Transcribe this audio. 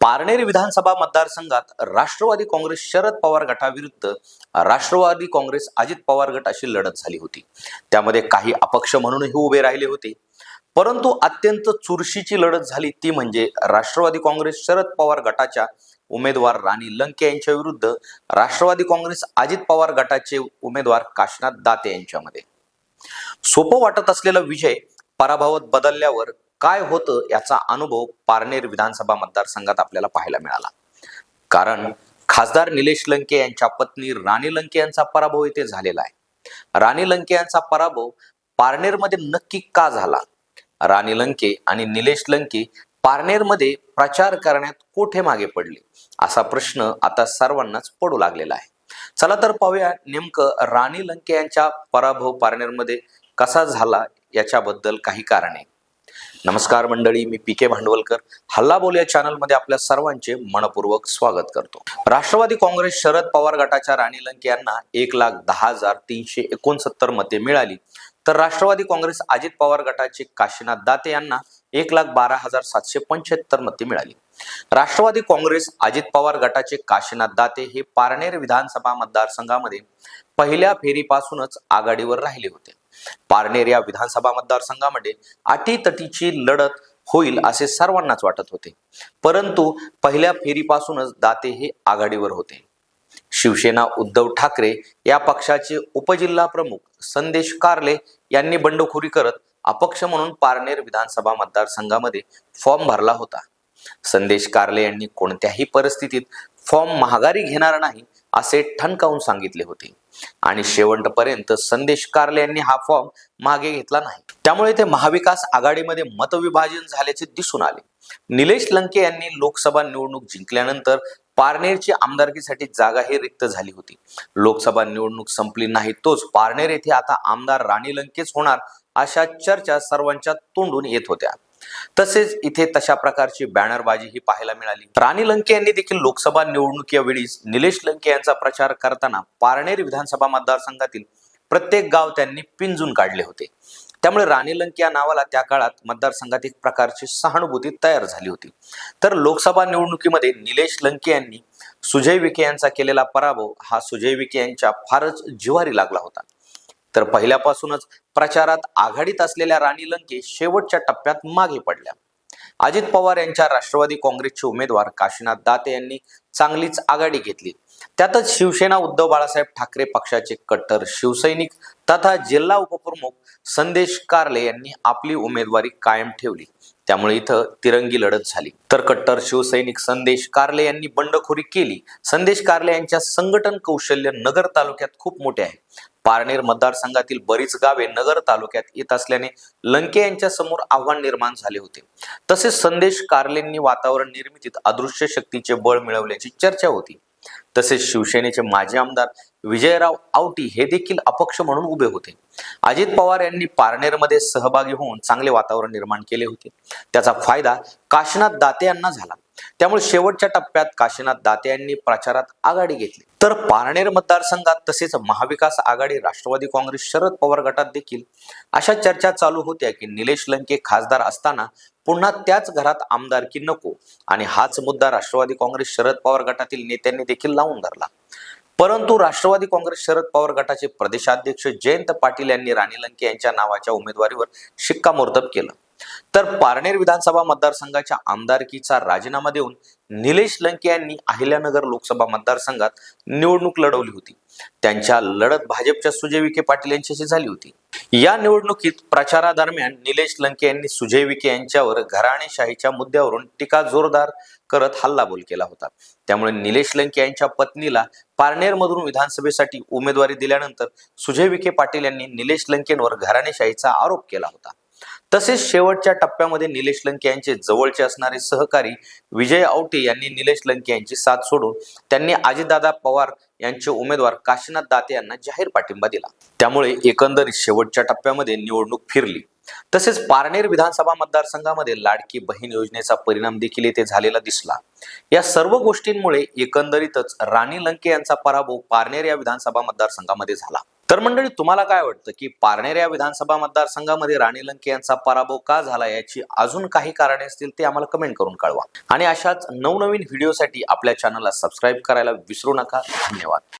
पारनेर विधानसभा मतदारसंघात राष्ट्रवादी काँग्रेस शरद पवार गटाविरुद्ध राष्ट्रवादी काँग्रेस अजित पवार गट अशी लढत झाली होती. त्यामध्ये काही अपक्ष म्हणूनही उभे राहिले होते. परंतु अत्यंत चुरशीची लढत झाली ती म्हणजे राष्ट्रवादी काँग्रेस शरद पवार गटाच्या उमेदवार राणी लंके यांच्या विरुद्ध राष्ट्रवादी काँग्रेस अजित पवार गटाचे उमेदवार काशनाथ दाते यांच्यामध्ये. सोपं वाटत असलेला विजय पराभवात बदलल्यावर काय होतं याचा अनुभव पारनेर विधानसभा मतदारसंघात आपल्याला पाहायला मिळाला. कारण खासदार निलेश लंके यांच्या पत्नी राणी लंके यांचा पराभव इथे झालेला आहे. राणी लंके यांचा पराभव पारनेरमध्ये नक्की का झाला? राणी लंके आणि निलेश लंके पारनेरमध्ये प्रचार करण्यात कोठे मागे पडले? असा प्रश्न आता सर्वांनाच पडू लागलेला आहे. चला तर पाहूया नेमकं राणी लंके यांचा पराभव पारनेरमध्ये कसा झाला याच्याबद्दल काही कारणे. नमस्कार मंडळी मी पी के भांडवलकर. हल्ला बोल या चॅनलमध्ये आपल्या सर्वांचे मनपूर्वक स्वागत करतो. राष्ट्रवादी काँग्रेस शरद पवार गटाच्या राणी लंके यांना एक लाख दहा हजार तीनशे एकोणसत्तर मते मिळाली. तर राष्ट्रवादी काँग्रेस अजित पवार गटाचे काशीनाथ दाते यांना एक लाख बारा हजार सातशे पंच्याहत्तर मते मिळाली. राष्ट्रवादी काँग्रेस अजित पवार गटाचे काशीनाथ दाते हे पारनेर विधानसभा मतदारसंघामध्ये पहिल्या फेरीपासूनच आघाडीवर राहिले होते. पारनेर या विधानसभा मतदारसंघामध्ये अटीतटीची लढत होईल असे सर्वांनाच वाटत होते. परंतु पहिल्या फेरीपासूनच दाते हे आघाडीवर होते. शिवसेना उद्धव ठाकरे या पक्षाचे उपजिल्हा प्रमुख संदेश कारले यांनी बंडखोरी करत अपक्ष म्हणून पारनेर विधानसभा मतदारसंघामध्ये फॉर्म भरला होता. संदेश कारले यांनी कोणत्याही परिस्थितीत फॉर्म महागारी घेणार नाही असे ठणकावून सांगितले होते. आणि शेवटपर्यंत संदेश कार्ले यांनी हा फॉर्म मागे घेतला नाही. त्यामुळे ते महाविकास आघाडीमध्ये मतविभाजन झाल्याचे दिसून आले. निलेश लंके यांनी लोकसभा निवडणूक जिंकल्यानंतर पारनेरची आमदारकीसाठी जागा ही रिक्त झाली होती. लोकसभा निवडणूक संपली नाही तोच पारनेर येथे आता आमदार राणी लंकेच होणार अशा चर्चा सर्वांच्या तोंडून येत होत्या. तसेच इथे तशा प्रकारची बॅनरबाजी ही पाहायला मिळाली. राणी लंके यांनी देखील लोकसभा निवडणुकीवेळीच निलेश लंके यांचा प्रचार करताना पारनेर विधानसभा मतदारसंघातील प्रत्येक गाव त्यांनी पिंजून काढले होते. त्यामुळे राणी लंके या नावाला त्या काळात मतदारसंघात एक प्रकारची सहानुभूती तयार झाली होती. तर लोकसभा निवडणुकीमध्ये निलेश लंके यांनी सुजय विखे यांचा केलेला पराभव हा सुजय विखे यांच्या फारच जिवारी लागला होता. तर पहिल्यापासूनच प्रचारात आघाडीत असलेल्या राणी लंके शेवटच्या टप्प्यात मागे पडल्या. अजित पवार यांच्या राष्ट्रवादी काँग्रेसचे उमेदवार काशीनाथ दाते यांनी चांगलीच आघाडी घेतली. त्यातच शिवसेना उद्धव बाळासाहेब ठाकरे पक्षाचे कट्टर शिवसैनिक तथा जिल्हा उपप्रमुख संदेश कारले यांनी आपली उमेदवारी कायम ठेवली. त्यामुळे इथं तिरंगी लढत झाली. तर कट्टर शिवसैनिक संदेश कारले यांनी बंडखोरी केली. संदेश कारले यांच्या संघटन कौशल्य नगर तालुक्यात खूप मोठे आहे. पारनेर मतदारसंघातील बरीच गावे नगर तालुक्यात येत असल्याने लंके यांच्या समोर आव्हान निर्माण झाले होते. तसेच संदेश कार्लेंनी वातावरण निर्मितीत अदृश्य शक्तीचे बळ मिळवल्याची चर्चा होती. तसेच शिवसेनेचे माजी आमदार विजयराव आवटी हे देखील अपक्ष म्हणून उभे होते. अजित पवार यांनी पारनेरमध्ये सहभागी होऊन चांगले वातावरण निर्माण केले होते. त्याचा फायदा काशीनाथ दाते यांना झाला. त्यामुळे शेवटच्या टप्प्यात काशीनाथ दाते यांनी प्रचारात आघाडी घेतली. तर पारनेर मतदारसंघात तसेच महाविकास आघाडी राष्ट्रवादी काँग्रेस शरद पवार गटात देखील अशा चर्चा चालू होत्या की निलेश लंके खासदार असताना पुन्हा त्याच घरात आमदारकी नको आणि हाच मुद्दा राष्ट्रवादी काँग्रेस शरद पवार गटातील नेत्यांनी देखील लावून धरला. परंतु राष्ट्रवादी काँग्रेस शरद पवार गटाचे प्रदेशाध्यक्ष जयंत पाटील यांनी राणी लंके यांच्या नावाच्या उमेदवारीवर शिक्कामोर्तब केलं. तर पारनेर विधानसभा मतदारसंघाच्या आमदारकीचा राजीनामा देऊन निलेश लंके यांनी अहिल्यानगर लोकसभा मतदारसंघात निवडणूक लढवली होती. त्यांच्या लढत भाजपच्या सुजय विखे पाटील यांच्याशी झाली होती. या निवडणुकीत प्रचारादरम्यान निलेश लंके यांनी सुजय विखे यांच्यावर घराणेशाहीच्या मुद्द्यावरून टीका जोरदार करत हल्लाबोल केला होता. त्यामुळे निलेश लंके यांच्या पत्नीला पारनेरमधून विधानसभेसाठी उमेदवारी दिल्यानंतर सुजय विखे पाटील यांनी निलेश लंकेंवर घराणेशाहीचा आरोप केला होता. तसेच शेवटच्या टप्प्यामध्ये निलेश लंके यांचे जवळचे असणारे सहकारी विजय आवटे यांनी निलेश लंके यांची साथ सोडून त्यांनी अजितदादा पवार यांचे उमेदवार काशीनाथ दाते यांना जाहीर पाठिंबा दिला. त्यामुळे एकंदरीत शेवटच्या टप्प्यामध्ये निवडणूक फिरली. तसेच पारनेर विधानसभा मतदारसंघामध्ये लाडकी बहीण योजनेचा परिणाम देखील येथे झालेला दिसला. या सर्व गोष्टींमुळे एकंदरीतच राणी लंके यांचा पराभव पारनेर या विधानसभा मतदारसंघामध्ये झाला. तर मंडळी तुम्हाला काय वाटतं की पारनेर या विधानसभा मतदारसंघामध्ये राणी लंके यांचा पराभव का झाला याची अजून काही कारणे असतील ते आम्हाला कमेंट करून कळवा. आणि अशाच नवनवीन व्हिडिओसाठी आपल्या चॅनलला सबस्क्राईब करायला विसरू नका. धन्यवाद.